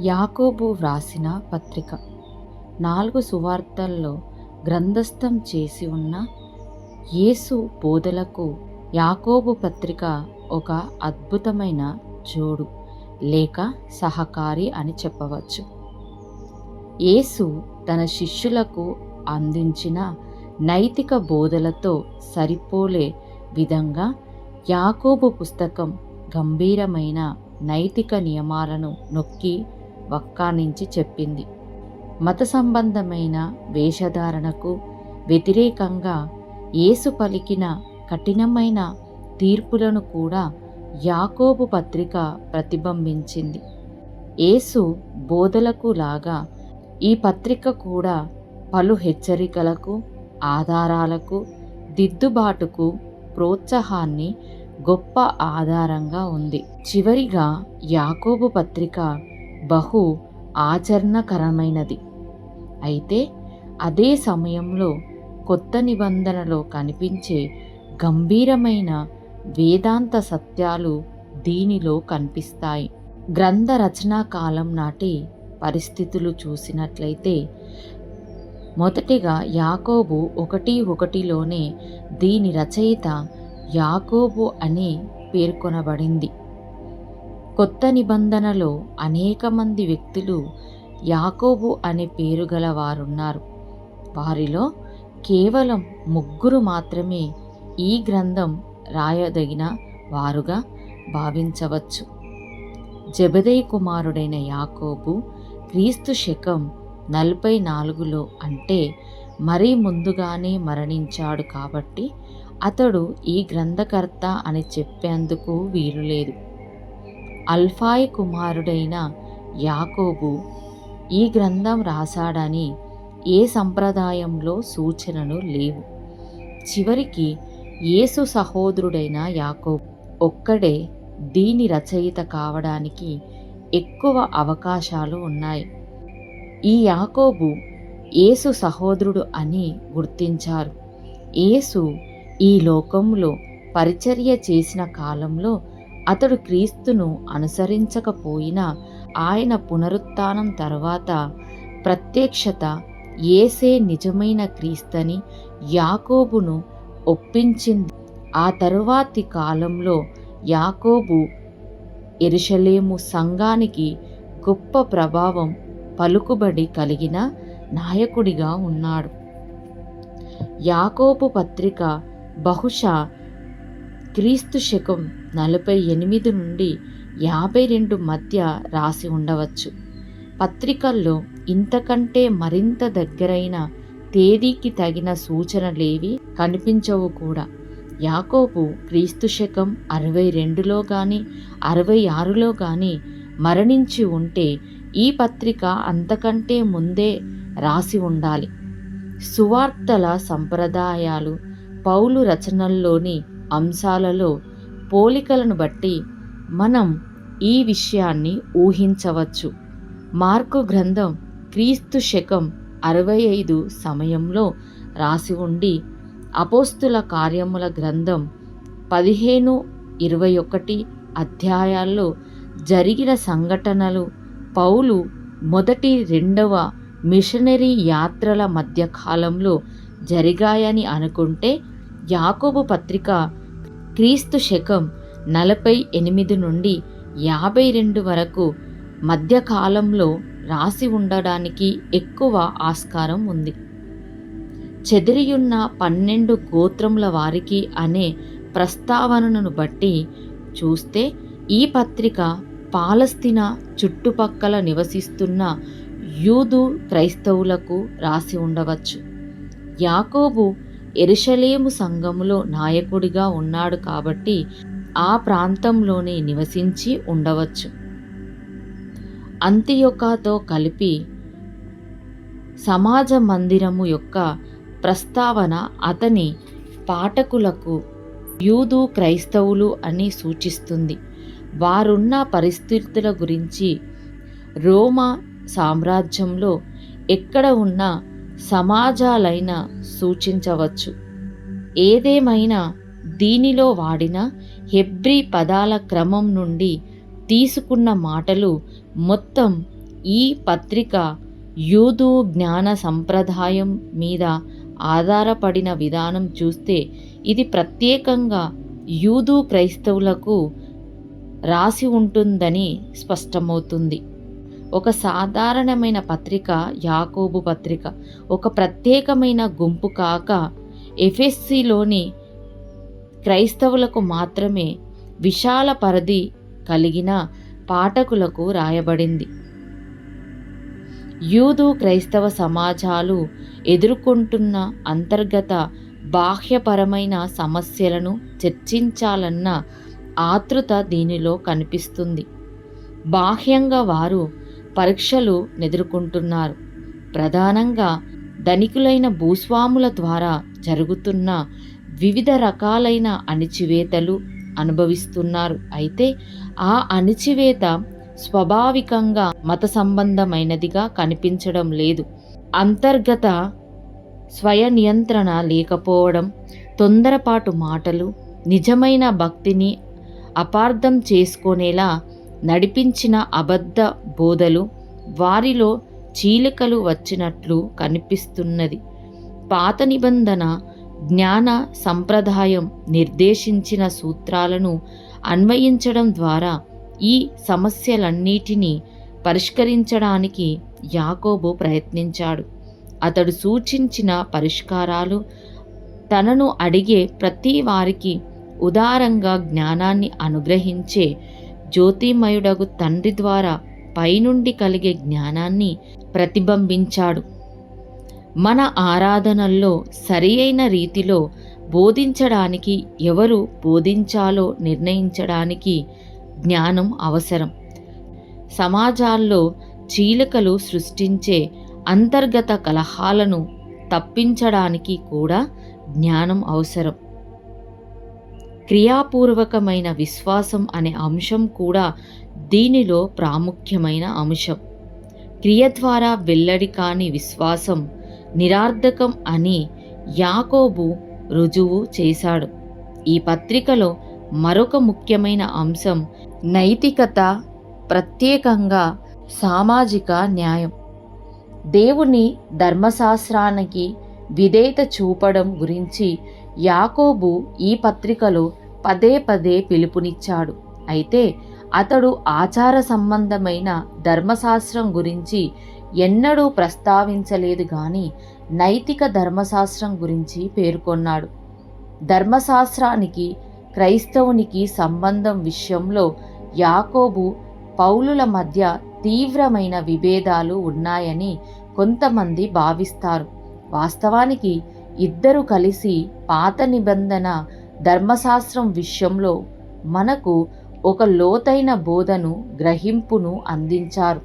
యాకోబు వ్రాసిన పత్రిక. నాలుగు సువార్తల్లో గ్రంథస్థం చేసి ఉన్న యేసు బోధలకు యాకోబు పత్రిక ఒక అద్భుతమైన జోడు లేక సహకారి అని చెప్పవచ్చు. యేసు తన శిష్యులకు అందించిన నైతిక బోధలతో సరిపోలే విధంగా యాకోబు పుస్తకం గంభీరమైన నైతిక నియమాలను నొక్కి వక్కానించి చెప్పింది. మత సంబంధమైన వేషధారణకు వ్యతిరేకంగా యేసు పలికిన కఠినమైన తీర్పులను కూడా యాకోబు పత్రిక ప్రతిబింబించింది. యేసు బోధలకు లాగా ఈ పత్రిక కూడా పలు హెచ్చరికలకు ఆధారాలకు దిద్దుబాటుకు ప్రోత్సాహాన్ని గొప్ప ఆధారంగా ఉంది. చివరిగా యాకోబు పత్రిక బహు ఆచరణకరమైనది. అయితే అదే సమయంలో కొత్త నిబంధనలో కనిపించే గంభీరమైన వేదాంత సత్యాలు దీనిలో కనిపిస్తాయి. గ్రంథ రచనా కాలం నాటి పరిస్థితులు చూసినట్లయితే మొదటిగా యాకోబు ఒకటి ఒకటిలోనే దీని రచయిత యాకోబు అని పేర్కొనబడింది. కొత్త నిబంధనలో అనేక మంది వ్యక్తులు యాకోబు అనే పేరు గల వారున్నారు. వారిలో కేవలం ముగ్గురు మాత్రమే ఈ గ్రంథం రాయదగిన వారుగా భావించవచ్చు. జబదయ్ కుమారుడైన యాకోబు క్రీస్తు శకం నలభై నాలుగులో అంటే మరీ ముందుగానే మరణించాడు కాబట్టి అతడు ఈ గ్రంథకర్త అని చెప్పేందుకు వీలులేదు అల్ఫాయ్ కుమారుడైన యాకోబు ఈ గ్రంథం రాశాడని ఏ సంప్రదాయంలో సూచనలు లేవు. చివరికి యేసు సహోదరుడైన యాకోబు ఒక్కడే దీని రచయిత కావడానికి ఎక్కువ అవకాశాలు ఉన్నాయి. ఈ యాకోబు యేసు సహోదరుడు అని గుర్తించారు. యేసు ఈ లోకంలో పరిచర్య చేసిన కాలంలో అతడు క్రీస్తును అనుసరించకపోయినా ఆయన పునరుత్నం తర్వాత ప్రత్యక్షత ఏసే నిజమైన క్రీస్తని యాకోబును ఒప్పించింది. ఆ తరువాతి కాలంలో యాకోబు ఎరుషలేము సంఘానికి గొప్ప ప్రభావం పలుకుబడి కలిగిన నాయకుడిగా ఉన్నాడు. యాకోబు పత్రిక బహుశా క్రీస్తు శకం నలభై ఎనిమిది నుండి యాభై రెండు మధ్య రాసి ఉండవచ్చు. పత్రికల్లో ఇంతకంటే మరింత దగ్గరైన తేదీకి తగిన సూచనలేవి కనిపించవు కూడా. యాకోబు క్రీస్తు శకం అరవై రెండులో కానీ అరవై ఆరులో కానీ మరణించి ఉంటే ఈ పత్రిక అంతకంటే ముందే రాసి ఉండాలి. సువార్తల సంప్రదాయాలు పౌలు రచనల్లోని అంశాలలో పోలికలను బట్టి మనం ఈ విషయాన్ని ఊహించవచ్చు. మార్కు గ్రంథం క్రీస్తు శకం అరవై ఐదు సమయంలో రాసి ఉండి అపోస్తుల కార్యముల గ్రంథం పదిహేను ఇరవై ఒకటి అధ్యాయాల్లో జరిగిన సంఘటనలు పౌలు మొదటి రెండవ మిషనరీ యాత్రల మధ్యకాలంలో జరిగాయని అనుకుంటే యాకోబు పత్రిక క్రీస్తు శకం నలభై ఎనిమిది నుండి యాభై రెండు వరకు మధ్యకాలంలో రాసి ఉండడానికి ఎక్కువ ఆస్కారం ఉంది. చెదిరియున్న పన్నెండు గోత్రముల వారికి అనే ప్రస్తావనను బట్టి చూస్తే ఈ పత్రిక పాలస్తీనా చుట్టుపక్కల నివసిస్తున్న యూదు క్రైస్తవులకు రాసి ఉండవచ్చు. యాకోబు ఎరుషలేము సంఘములో నాయకుడిగా ఉన్నాడు కాబట్టి ఆ ప్రాంతంలోనే నివసించి ఉండవచ్చు. అంత్యొకతో కలిపి సమాజ మందిరము యొక్క ప్రస్తావన అతని పాఠకులకు యూదు క్రైస్తవులు అని సూచిస్తుంది. వారున్న పరిస్థితుల గురించి రోమా సామ్రాజ్యంలో ఎక్కడ ఉన్న సమాజాలైన సూచించవచ్చు. ఏదేమైనా దీనిలో వాడిన హెబ్రీ పదాల క్రమం నుండి తీసుకున్న మాటలు మొత్తం ఈ పత్రిక యూదు జ్ఞాన సంప్రదాయం మీద ఆధారపడిన విధానం చూస్తే ఇది ప్రత్యేకంగా యూదు క్రైస్తవులకు రాసి ఉంటుందని స్పష్టమవుతుంది. ఒక సాధారణమైన పత్రిక యాకోబు పత్రిక. ఒక ప్రత్యేకమైన గుంపు కాక ఎఫ్ఎస్సిలోని క్రైస్తవులకు మాత్రమే విశాల పరిధి కలిగిన పాఠకులకు రాయబడింది. యూదు క్రైస్తవ సమాజాలు ఎదుర్కొంటున్న అంతర్గత బాహ్యపరమైన సమస్యలను చర్చించాలన్న ఆతృత దీనిలో కనిపిస్తుంది. బాహ్యంగా వారు పరీక్షలు ఎదుర్కొంటున్నారు ప్రధానంగా ధనికులైన భూస్వాముల ద్వారా జరుగుతున్న వివిధ రకాలైన అణిచివేతలు అనుభవిస్తున్నారు. అయితే ఆ అణిచివేత స్వాభావికంగా మత సంబంధమైనదిగా కనిపించడం లేదు. అంతర్గత స్వయ నియంత్రణ లేకపోవడం తొందరపాటు మాటలు నిజమైన భక్తిని అపార్థం చేసుకునేలా నడిపించిన అబద్ధ బోధలు వారిలో చీలికలు వచ్చినట్లు కనిపిస్తున్నది. పాత నిబంధన జ్ఞాన సంప్రదాయం నిర్దేశించిన సూత్రాలను అన్వయించడం ద్వారా ఈ సమస్యలన్నిటినీ పరిష్కరించడానికి యాకోబు ప్రయత్నించాడు. అతడు సూచించిన పరిష్కారాలు తనను అడిగే ప్రతి వారికి ఉదారంగా జ్ఞానాన్ని అనుగ్రహించే జ్యోతిమయుడగు తండ్రి ద్వారా పైనుండి కలిగే జ్ఞానాన్ని ప్రతిబింబించాడు. మన ఆరాధనల్లో సరి అయిన రీతిలో బోధించడానికి ఎవరు బోధించాలో నిర్ణయించడానికి జ్ఞానం అవసరం. సమాజాల్లో చీలికలు సృష్టించే అంతర్గత కలహాలను తప్పించడానికి కూడా జ్ఞానం అవసరం. క్రియాపూర్వకమైన విశ్వాసం అనే అంశం కూడా దీనిలో ప్రాముఖ్యమైన అంశం. క్రియ ద్వారా వెల్లడి కాని విశ్వాసం నిరార్థకం అని యాకోబు రుజువు చేశాడు. ఈ పత్రికలో మరొక ముఖ్యమైన అంశం నైతికత ప్రత్యేకంగా సామాజిక న్యాయం. దేవుని ధర్మశాస్త్రానికి విధేయత చూపడం గురించి యాకోబు ఈ పత్రికలో పదే పదే పిలుపునిచ్చాడు. అయితే అతడు ఆచార సంబంధమైన ధర్మశాస్త్రం గురించి ఎన్నడూ ప్రస్తావించలేదు కానీ నైతిక ధర్మశాస్త్రం గురించి పేర్కొన్నాడు. ధర్మశాస్త్రానికి క్రైస్తవునికి సంబంధం విషయంలో యాకోబు పౌలుల మధ్య తీవ్రమైన విభేదాలు ఉన్నాయని కొంతమంది భావిస్తారు. వాస్తవానికి ఇద్దరు కలిసి పాత నిబంధన ధర్మశాస్త్రం విషయంలో మనకు ఒక లోతైన బోధను గ్రహింపును అందించారు.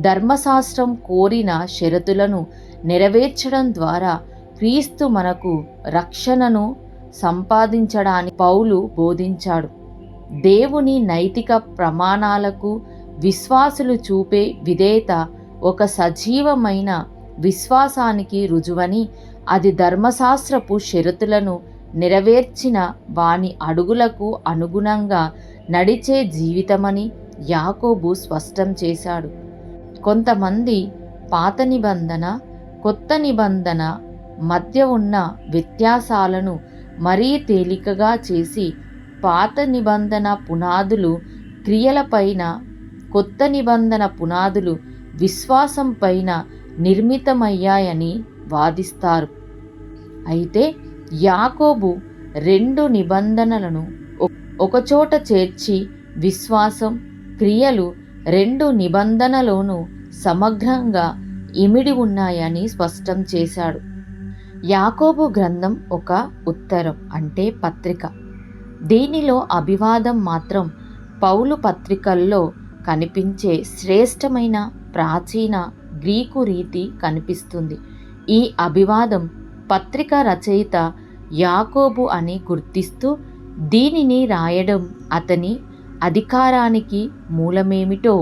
ధర్మశాస్త్రం కోరిన షరతులను నెరవేర్చడం ద్వారా క్రీస్తు మనకు రక్షణను సంపాదించడానికి పౌలు బోధించాడు. దేవుని నైతిక ప్రమాణాలకు విశ్వాసులు చూపే విధేయత ఒక సజీవమైన విశ్వాసానికి రుజువని అది ధర్మశాస్త్రపు షరతులను నెరవేర్చిన వాని అడుగులకు అనుగుణంగా నడిచే జీవితమని యాకోబు స్పష్టం చేశాడు. కొంతమంది పాత నిబంధన కొత్త నిబంధన మధ్య ఉన్న వ్యత్యాసాలను మరీ తేలికగా చేసి పాత నిబంధన పునాదులు క్రియలపైన కొత్త నిబంధన పునాదులు విశ్వాసం పైన నిర్మితమయ్యాయని వాదిస్తారు. అయితే యాకోబు రెండు నిబంధనలను ఒకచోట చేర్చి విశ్వాసం క్రియలు రెండు నిబంధనలోనూ సమగ్రంగా ఇమిడి ఉన్నాయని స్పష్టం చేశాడు. యాకోబు గ్రంథం ఒక ఉత్తరం అంటే పత్రిక. దీనిలో అభివాదం మాత్రం పౌలు పత్రికల్లో కనిపించే శ్రేష్టమైన ప్రాచీన గ్రీకు రీతి కనిపిస్తుంది. ఈ అభివాదం పత్రిక రచయిత యాకోబు అని గుర్తిస్తూ దీనిని రాయడం అతని అధికారానికి మూలమేమిటో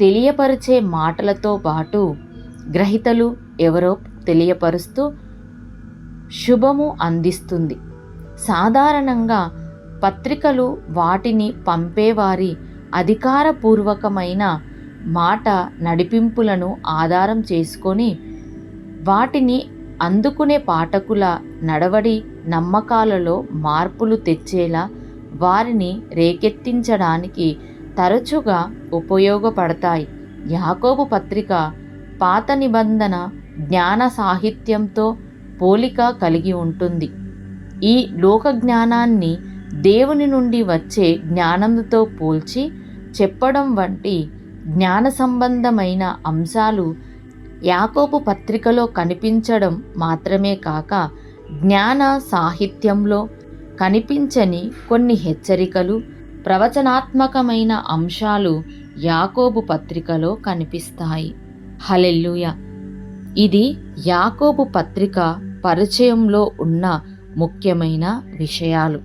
తెలియపరిచే మాటలతో పాటు గ్రహీతలు ఎవరో తెలియపరుస్తూ శుభము అందిస్తుంది. సాధారణంగా పత్రికలు వాటిని పంపేవారి అధికారపూర్వకమైన మాట నడిపింపులను ఆధారం చేసుకొని వాటిని అందుకునే పాఠకుల నడవడి నమ్మకాలలో మార్పులు తెచ్చేలా వారిని రేకెత్తించడానికి తరచుగా ఉపయోగపడతాయి. యాకోబు పత్రిక పాత నిబంధన జ్ఞాన సాహిత్యంతో పోలిక కలిగి ఉంటుంది. ఈ లోక జ్ఞానాన్ని దేవుని నుండి వచ్చే జ్ఞానంతో పోల్చి చెప్పడం వంటి జ్ఞాన సంబంధమైన అంశాలు యాకోపు పత్రికలో కనిపించడం మాత్రమే కాక జ్ఞాన సాహిత్యంలో కనిపించని కొన్ని హెచ్చరికలు ప్రవచనాత్మకమైన అంశాలు యాకోబు పత్రికలో కనిపిస్తాయి. హలెల్లుయ! ఇది యాకోబు పత్రిక పరిచయంలో ఉన్న ముఖ్యమైన విషయాలు.